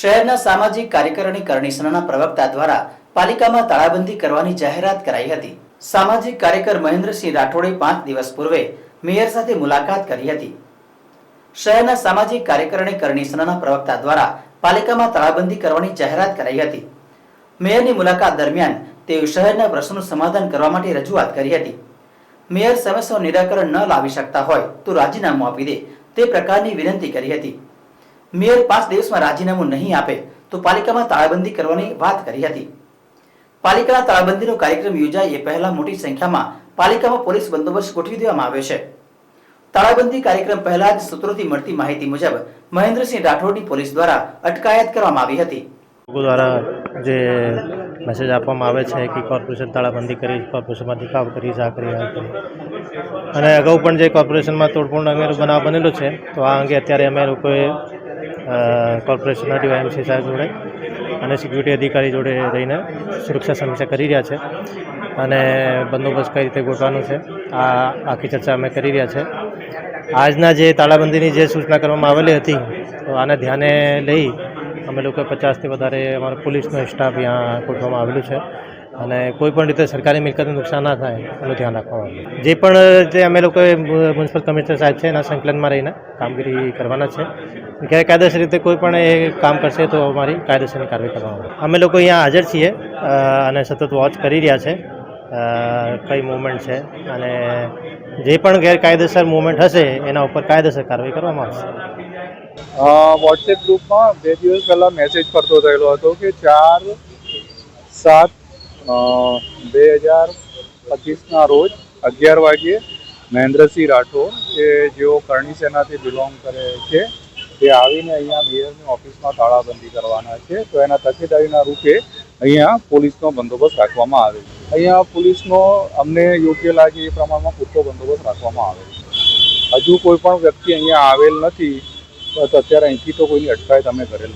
શહેરના સામાજિક કાર્યકરની કરણી પ્રવક્તા દ્વારા પાલિકામાં તાળાબંધી કરવાની જાહેરાત કરાઈ હતી. સામાજિક કાર્યકર મહેન્દ્રસિંહ રાઠોડે પાંચ દિવસ પૂર્વે મેયર સાથે મુલાકાત કરી હતી. શહેરના સામાજિક કાર્યકરણી કરણી પ્રવક્તા દ્વારા પાલિકામાં તાળાબંધી કરવાની જાહેરાત કરાઈ હતી. મેયરની મુલાકાત દરમિયાન તેઓ શહેરના પ્રશ્નોનું સમાધાન કરવા માટે રજૂઆત કરી હતી. મેયર સમસ્યાનું નિરાકરણ ન લાવી શકતા હોય તો રાજીનામું આપી દે તે પ્રકારની વિનંતી કરી હતી. મેયર પાંચ દિવસમાં રાજીનામું નહીં આપે, તો પાલિકામાં તાળાબંધી કરવાની વાત કરી હતી. પાલિકાના તાળાબંધીનો કાર્યક્રમ યોજાય એ પહેલા મોટી સંખ્યામાં પાલિકામાં પોલીસ બંદોબસ્ત ગોઠવી દેવામાં આવ્યો છે. તાળાબંધી કાર્યક્રમ પહેલા જ સૂત્રોથી મળતી માહિતી મુજબ મહેન્દ્રસિંહ રાઠોડની પોલીસ દ્વારા અટકાયત કરવામાં આવી હતી. લોકો દ્વારા જે મેસેજ આપવામાં આવે છે કે કોર્પોરેશન તાળાબંધી કરી કોર્પોરેશનમાં દેખાવ કરી આ કરી અને અગાઉ પણ જે કોર્પોરેશનમાં તોડફોડ અમે બનાવ બનેલો છે, તો આ અંગે અત્યારે અમે લોકોએ કોર્પોરેશનના ડીવાયએમસી સાહેબ જોડે અને સિક્યુરિટી અધિકારી જોડે રહીને સુરક્ષા સમીક્ષા કરી રહ્યા છે અને બંદોબસ્ત કઈ રીતે ગોઠવાનું છે આ આખી ચર્ચા અમે કરી રહ્યા છે. આજના જે તાળાબંધીની જે સૂચના કરવામાં આવેલી હતી, તો આને ધ્યાને લઈ અમે લોકો પચાસથી વધારે અમારો પોલીસનો સ્ટાફ અહીંયા ગોઠવવામાં આવેલું છે. અને કોઈ પણ રીતે સરકારી મિલકતને નુકસાન ના થાય, એનું ધ્યાન રાખવામાં આવે જે પણ, જે અમે લોકોએ મ્યુનિસિપલ કમિશનર સાહેબ છે, એના સંકલનમાં રહીને કામગીરી કરવાના છે. ગેરકાયદેસર રીતે કોઈ પણ એ કામ કરશે તો અમારી કાયદેસરની કાર્યવાહી કરવામાં આવે. અમે લોકો અહીંયા હાજર છીએ અને સતત વોચ કરી રહ્યા છે. કઈ મુવમેન્ટ છે અને જે પણ ગેરકાયદેસર મુવમેન્ટ હશે, એના ઉપર કાયદેસર કાર્યવાહી કરવામાં આવશે. વોટ્સએપ ગ્રુપમાં બે દિવસ પહેલાં મેસેજ ફરતો થયેલો હતો કે ચાર સાત બે હજાર પચીસના રોજ અગિયાર વાગ્યે મહેન્દ્રસિંહ રાઠોડ, કે જેઓ કરણી સેનાથી બિલોંગ કરે છે, તે આવીને અહીંયા મેયરની ઓફિસમાં તાળાબંધી કરવાના છે. તો એના તકેદારીના રૂપે અહીંયા પોલીસનો બંદોબસ્ત રાખવામાં આવે છે. અહીંયા પોલીસનો અમને યોગ્ય લાગે એ પ્રમાણમાં પૂરતો બંદોબસ્ત રાખવામાં આવે છે. હજુ કોઈ પણ વ્યક્તિ અહીંયા આવેલ નથી, બસ અત્યારે અહીંથી તો કોઈની અટકાયત અમે કરેલ